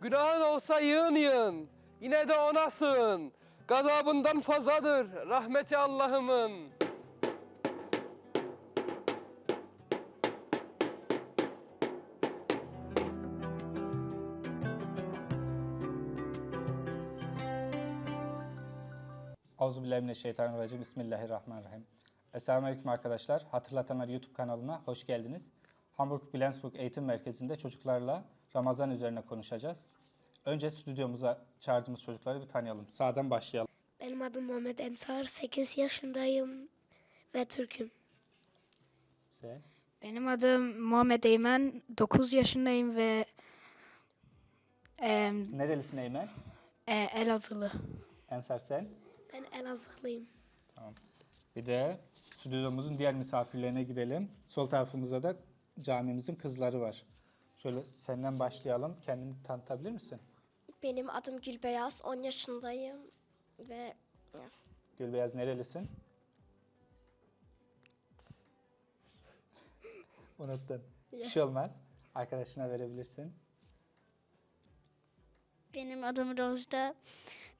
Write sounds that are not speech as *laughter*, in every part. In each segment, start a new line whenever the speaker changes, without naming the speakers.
Günahın olsa yığın yığın. Yine de ona sığın. Gazabından fazladır rahmeti Allah'ımın.
Euzubillahimineşşeytanirracim. Bismillahirrahmanirrahim. Esselamu Aleyküm arkadaşlar. Hatırlatanlar YouTube kanalına hoş geldiniz. Hamburg Bilensburg Eğitim Merkezi'nde çocuklarla Ramazan üzerine konuşacağız. Önce stüdyomuza çağırdığımız çocukları bir tanıyalım. Sağdan başlayalım.
Benim adım Muhammed Ensar, 8 yaşındayım ve Türk'üm.
Güzel.
Benim adım Muhammed Eymen, 9 yaşındayım ve e,
Nerelisin Eymen?
e, Elazığlı.
Ensar sen?
Ben Elazığlıyım.
Tamam. Bir de stüdyomuzun diğer misafirlerine gidelim. Sol tarafımızda da camimizin kızları var. Şöyle senden başlayalım. Kendini tanıtabilir misin?
Benim adım Gülbeyaz, 10 yaşındayım ve
Gülbeyaz nerelisin? *laughs* Unuttun. Bir şey olmaz. Arkadaşına verebilirsin.
Benim adım Rojda.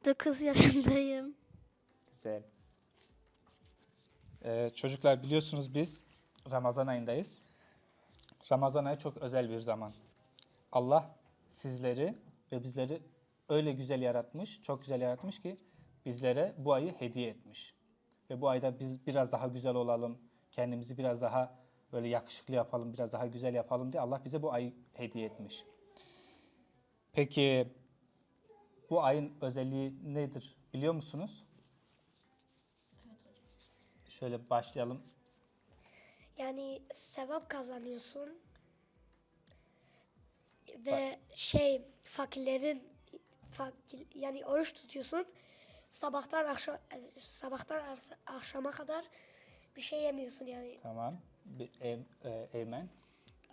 9 yaşındayım.
Güzel. Ee, çocuklar biliyorsunuz biz Ramazan ayındayız. Ramazan ayı çok özel bir zaman. Allah sizleri ve bizleri öyle güzel yaratmış, çok güzel yaratmış ki bizlere bu ayı hediye etmiş. Ve bu ayda biz biraz daha güzel olalım, kendimizi biraz daha böyle yakışıklı yapalım, biraz daha güzel yapalım diye Allah bize bu ayı hediye etmiş. Peki bu ayın özelliği nedir biliyor musunuz? Şöyle başlayalım.
Yani sevap kazanıyorsun ve şey fakirlerin fakir, yani oruç tutuyorsun. Sabahtan akşam sabahtan akş- akşama kadar bir şey yemiyorsun yani.
Tamam. Bir e, Eymen.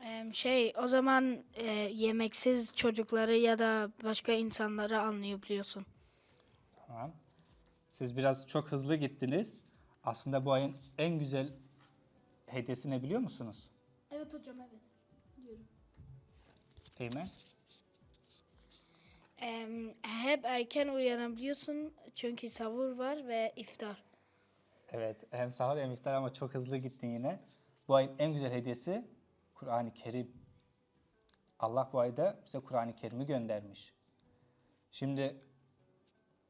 E, şey o zaman e, yemeksiz çocukları ya da başka insanları anlayabiliyorsun.
Tamam. Siz biraz çok hızlı gittiniz. Aslında bu ayın en güzel hediyesi ne biliyor musunuz?
Evet hocam evet.
Eymen.
E, hep erken uyanabiliyorsun çünkü sahur var ve iftar.
Evet. Hem sahur hem iftar ama çok hızlı gittin yine. Bu ayın en güzel hediyesi Kur'an-ı Kerim. Allah bu ayda bize Kur'an-ı Kerim'i göndermiş. Şimdi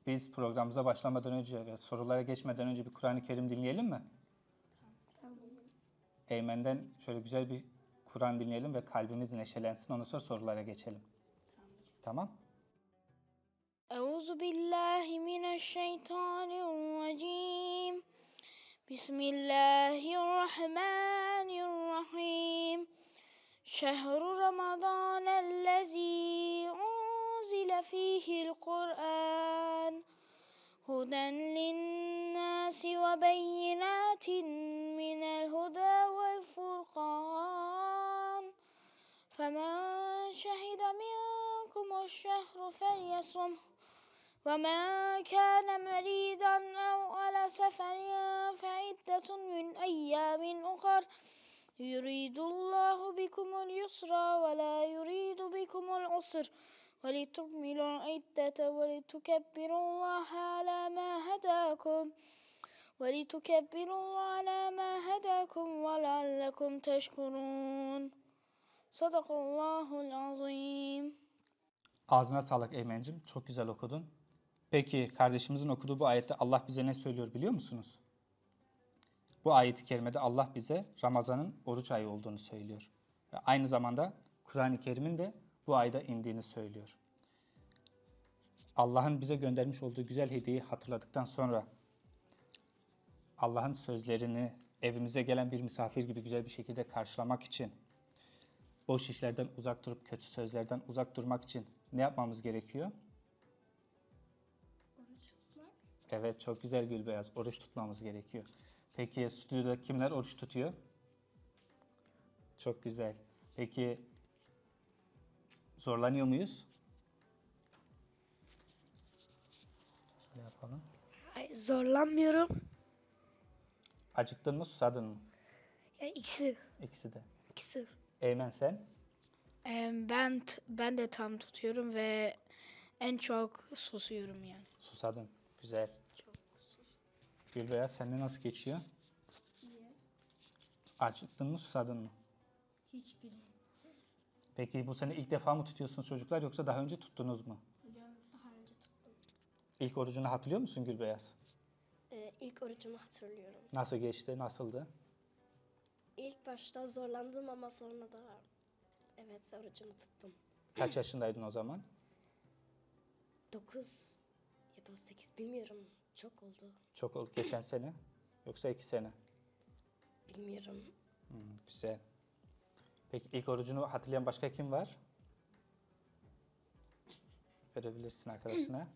biz programımıza başlamadan önce ve sorulara geçmeden önce bir Kur'an-ı Kerim dinleyelim mi? Eymen'den şöyle güzel bir Kur'an dinleyelim ve kalbimiz neşelensin. Ondan sonra sorulara geçelim. Tamam.
Euzu billahi mineşşeytanirracim. Bismillahirrahmanirrahim. Şehru Ramazan ellezî unzile fîhil Kur'an. Huden linnâsi ve beyinâtin الشهر فليصمه ومن كان مريضا أو على سفر فعدة من أيام أخر. يريد الله بكم اليسر ولا يريد بكم العسر ولتكملوا العدة ولتكبروا الله على ما هداكم ولتكبروا الله على ما هداكم ولعلكم تشكرون. صدق الله العظيم.
Ağzına sağlık Eymen'cim. Çok güzel okudun. Peki kardeşimizin okuduğu bu ayette Allah bize ne söylüyor biliyor musunuz? Bu ayeti kerimede Allah bize Ramazan'ın oruç ayı olduğunu söylüyor. Ve aynı zamanda Kur'an-ı Kerim'in de bu ayda indiğini söylüyor. Allah'ın bize göndermiş olduğu güzel hediyeyi hatırladıktan sonra Allah'ın sözlerini evimize gelen bir misafir gibi güzel bir şekilde karşılamak için boş işlerden uzak durup kötü sözlerden uzak durmak için ne yapmamız gerekiyor? Evet çok güzel Gülbeyaz. Oruç tutmamız gerekiyor. Peki stüdyoda kimler oruç tutuyor? Çok güzel. Peki zorlanıyor muyuz? Şöyle yapalım.
Ay, Zorlanmıyorum.
Acıktın mı susadın mı?
Yani ikisi,
İkisi de.
ikisi.
Eymen sen?
Ben ben de tam tutuyorum ve en çok susuyorum yani.
Susadın. Güzel. Gülbeyaz sende nasıl geçiyor? Acıktın mı susadın mı?
Hiçbiri.
Peki bu sene ilk defa mı tutuyorsunuz çocuklar yoksa daha önce tuttunuz mu?
Hocam daha önce tuttum.
İlk orucunu hatırlıyor musun Gülbeyaz?
Ee, ilk orucumu hatırlıyorum.
Nasıl geçti? Nasıldı?
İlk başta zorlandım ama sonra da evet orucumu tuttum.
Kaç yaşındaydın o zaman?
9 ya da 8 bilmiyorum. Çok oldu.
Çok oldu. Geçen sene. Yoksa iki sene.
Bilmiyorum.
Hmm, güzel. Peki ilk orucunu hatırlayan başka kim var? Verebilirsin arkadaşına.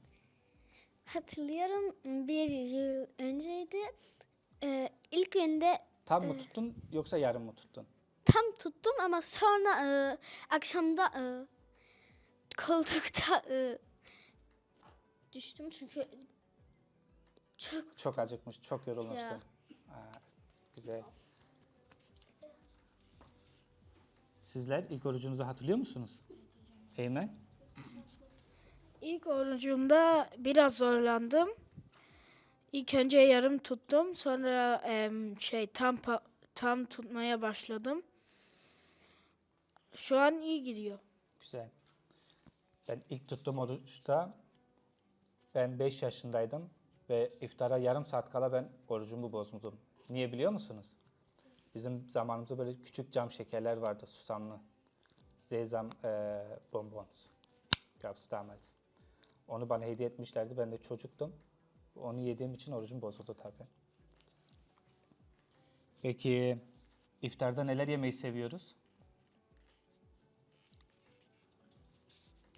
*clears throat*
Hatırlıyorum bir yıl önceydi. Ee, ilk günde
Tam mı tuttun yoksa yarım mı tuttun?
Tam tuttum ama sonra e, akşamda e, koltukta e, düştüm çünkü çok
Çok acıkmış, çok.
Ya.
Aa, güzel. Sizler ilk orucunuzu hatırlıyor musunuz? Eymen?
İlk orucumda biraz zorlandım. İlk önce yarım tuttum. Sonra em, şey tam pa- tam tutmaya başladım. Şu an iyi gidiyor.
Güzel. Ben ilk tuttuğum oruçta ben 5 yaşındaydım ve iftara yarım saat kala ben orucumu bozmuştum. Niye biliyor musunuz? Bizim zamanımızda böyle küçük cam şekerler vardı susamlı. Sesam e, bonbons. Gab's. Onu bana hediye etmişlerdi. Ben de çocuktum. Onu yediğim için orucum bozuldu tabii. Peki iftarda neler yemeyi seviyoruz?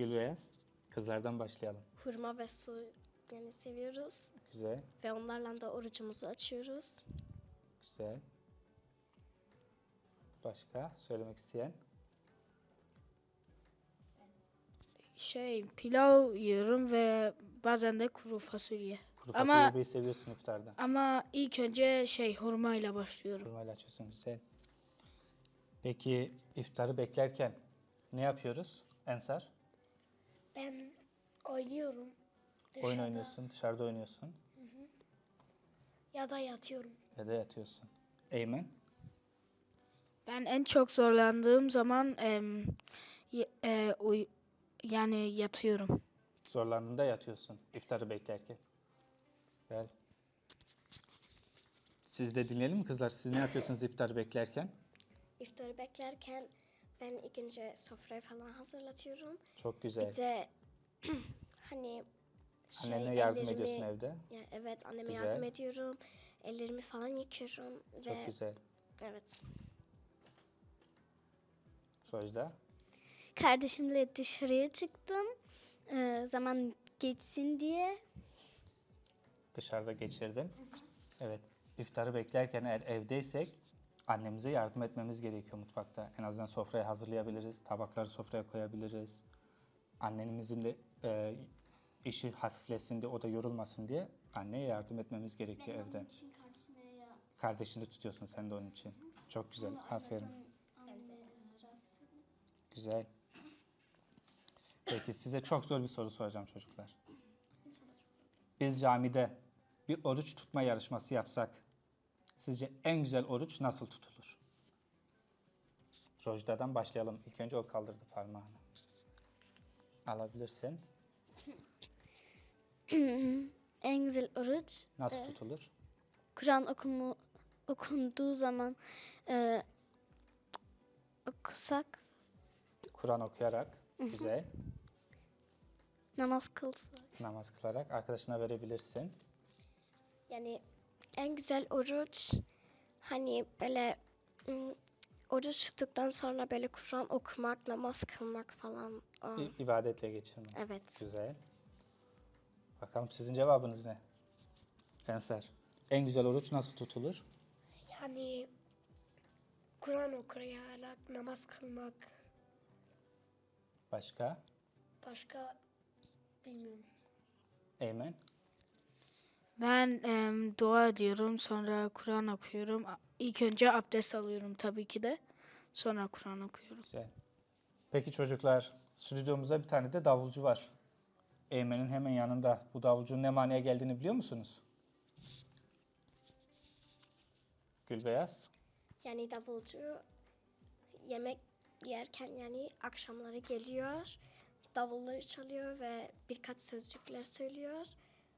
Gülbeyaz. Kızlardan başlayalım.
Hurma ve su yani seviyoruz.
Güzel,
Ve onlarla da orucumuzu açıyoruz.
güzel. Başka söylemek isteyen?
Şey pilav yiyorum ve bazen de kuru fasulye.
Kuru
Ama-
fasulye yemeyi seviyorsun iftarda.
Ama ilk önce şey hurmayla başlıyorum.
Hurmayla açıyorsun, güzel. Peki iftarı beklerken ne yapıyoruz Ensar?
Ben oynuyorum. Dışarıda
Oyun oynuyorsun, dışarıda oynuyorsun
Ya da yatıyorum.
ya da yatıyorsun. Eymen?
Ben en çok zorlandığım zaman y- e, uy- yani yatıyorum.
Zorlandığında yatıyorsun iftarı beklerken. Gel. Siz de dinleyelim mi kızlar? Siz ne yapıyorsunuz iftarı beklerken?
İftarı beklerken ben ilk önce sofrayı falan hazırlatıyorum.
Çok güzel.
Bir de *clears throat* hani şey,
Annene yardım
ellerimi-
ediyorsun evde.
Ya evet anneme
Güzel.
yardım ediyorum. Ellerimi falan yıkıyorum
Çok
ve
güzel.
evet.
Sojda?
kardeşimle dışarıya çıktım. Ee, zaman geçsin diye.
dışarıda geçirdin. Evet. İftarı beklerken eğer evdeysek annemize yardım etmemiz gerekiyor mutfakta. En azından sofrayı hazırlayabiliriz. Tabakları sofraya koyabiliriz. Annemizin de e, işi hafiflesin diye, o da yorulmasın diye anneye yardım etmemiz gerekiyor evde. Kardeşini tutuyorsun sen de onun için. Çok güzel. Aferin. Güzel. Peki size çok zor bir soru soracağım çocuklar. Biz camide bir oruç tutma yarışması yapsak sizce en güzel oruç nasıl tutulur? Rojda'dan başlayalım. İlk önce o kaldırdı parmağını. Alabilirsin. *clears throat*
En güzel oruç
Nasıl tutulur?
Kur'an okumu okunduğu zaman e, okusak,
Kur'an okuyarak, güzel.
namaz kılsak.
Namaz kılarak arkadaşına verebilirsin.
Yani en güzel oruç hani böyle oruç tuttuktan sonra böyle Kur'an okumak, namaz kılmak falan.
İ- ibadetle geçirmek.
Evet.
Güzel. Bakalım sizin cevabınız ne? Ensar. En güzel oruç nasıl tutulur?
Yani Kur'an okuyarak namaz kılmak.
Başka?
Başka bilmiyorum.
Eymen?
Ben em, dua ediyorum, sonra Kur'an okuyorum. İlk önce abdest alıyorum tabii ki de. Sonra Kur'an okuyorum.
Güzel. Peki çocuklar, stüdyomuzda bir tane de davulcu var. Eymen'in hemen yanında. Bu davulcunun ne manaya geldiğini biliyor musunuz? Gülbeyaz.
Yani davulcu yemek yerken yani akşamları geliyor. Davulları çalıyor ve birkaç sözcükler söylüyor.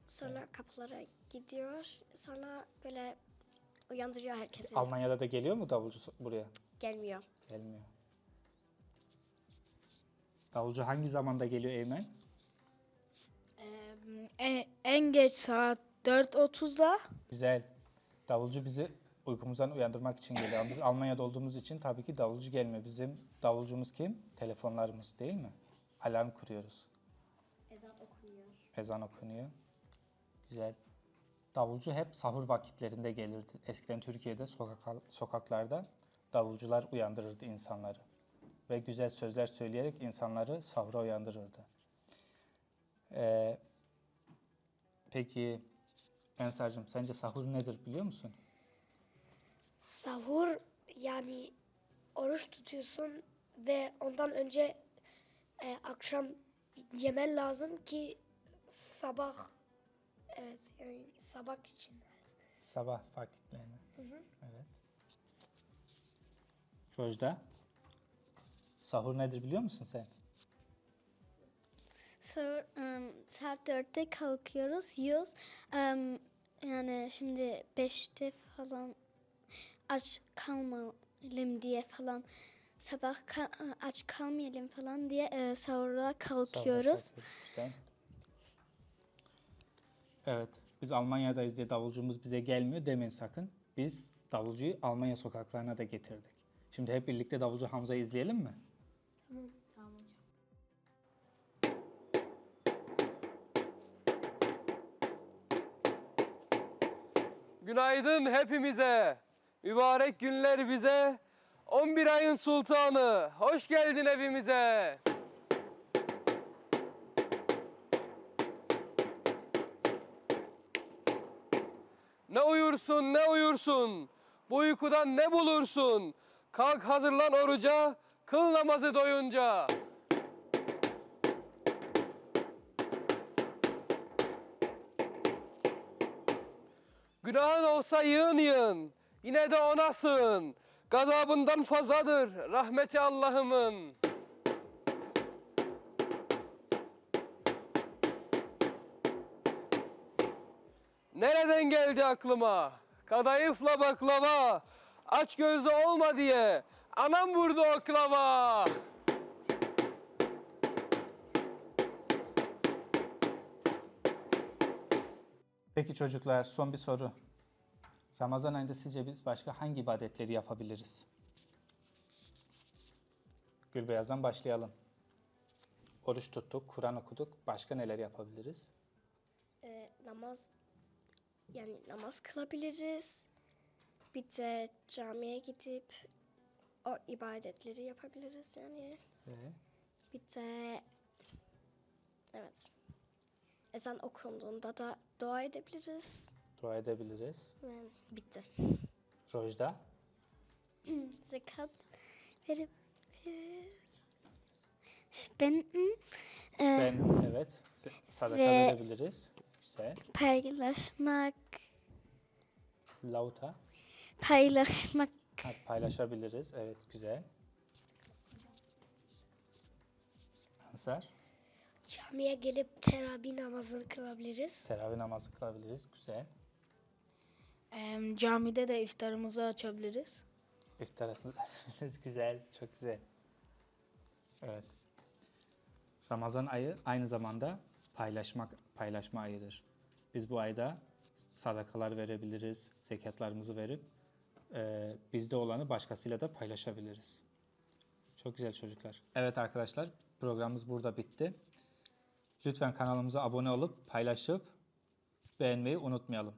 Sonra kapılara gidiyor. Sonra böyle uyandırıyor herkesi.
Almanya'da da geliyor mu davulcu buraya?
Gelmiyor.
Gelmiyor. Davulcu hangi zamanda geliyor Eymen?
Em, en, en geç saat 4.30'da.
Güzel. Davulcu bizi uykumuzdan uyandırmak için geliyor. Ama biz Almanya'da olduğumuz için tabii ki davulcu gelmiyor. Bizim davulcumuz kim? Telefonlarımız değil mi? Alarm kuruyoruz.
Ezan okunuyor.
Ezan okunuyor. Güzel. Davulcu hep sahur vakitlerinde gelirdi. Eskiden Türkiye'de sokak, sokaklarda davulcular uyandırırdı insanları. Ve güzel sözler söyleyerek insanları sahura uyandırırdı. Ee, peki Ensar'cığım sence sahur nedir biliyor musun?
Sahur yani oruç tutuyorsun ve ondan önce e, akşam yemen lazım ki sabah evet yani sabah için.
Sabah vakitlerine. Evet. Rojda, sahur nedir biliyor musun sen?
Sonra, em, saat 4'te kalkıyoruz, yiyoruz. Em, yani şimdi 5'te falan aç kalmayalım diye falan sabah ka- aç kalmayalım falan diye e, sahura kalkıyoruz.
Sabah kalkıyoruz. Evet, biz Almanya'dayız diye davulcumuz bize gelmiyor demeyin sakın. Biz davulcuyu Almanya sokaklarına da getirdik. Şimdi hep birlikte davulcu Hamza'yı izleyelim mi?
Günaydın hepimize. Mübarek günler bize. 11 ayın sultanı. Hoş geldin evimize. Ne uyursun ne uyursun. Bu uykudan ne bulursun. Kalk hazırlan oruca. Kıl namazı doyunca. Günahın olsa yığın yığın, yine de ona sığın. Gazabından fazladır rahmeti Allah'ımın. Nereden geldi aklıma? Kadayıfla baklava, aç gözlü olma diye anam vurdu oklava.
Peki çocuklar son bir soru. Ramazan ayında sizce biz başka hangi ibadetleri yapabiliriz? Gülbeyaz'dan başlayalım. Oruç tuttuk, Kur'an okuduk. Başka neler yapabiliriz?
Ee, namaz yani namaz kılabiliriz. Bir de camiye gidip o ibadetleri yapabiliriz yani.
Ve
Bir de evet. Ezan okunduğunda da dua edebiliriz.
dua edebiliriz.
Ve bitti.
Rojda, *clears throat*
Zekat verip spenden, e,
ben evet sadaka
Ve-
verebiliriz. Güzel.
paylaşmak,
Lauta,
paylaşmak,
ha, paylaşabiliriz. Evet, güzel. Ansar,
Camiye gelip teravih namazını kılabiliriz.
teravih namazı kılabiliriz. Güzel.
Em, camide de iftarımızı açabiliriz.
İftar etmemiz *laughs* güzel, çok güzel. Evet. Ramazan ayı aynı zamanda paylaşmak paylaşma ayıdır. Biz bu ayda sadakalar verebiliriz, zekatlarımızı verip e, bizde olanı başkasıyla da paylaşabiliriz. Çok güzel çocuklar. Evet arkadaşlar, programımız burada bitti. Lütfen kanalımıza abone olup paylaşıp beğenmeyi unutmayalım.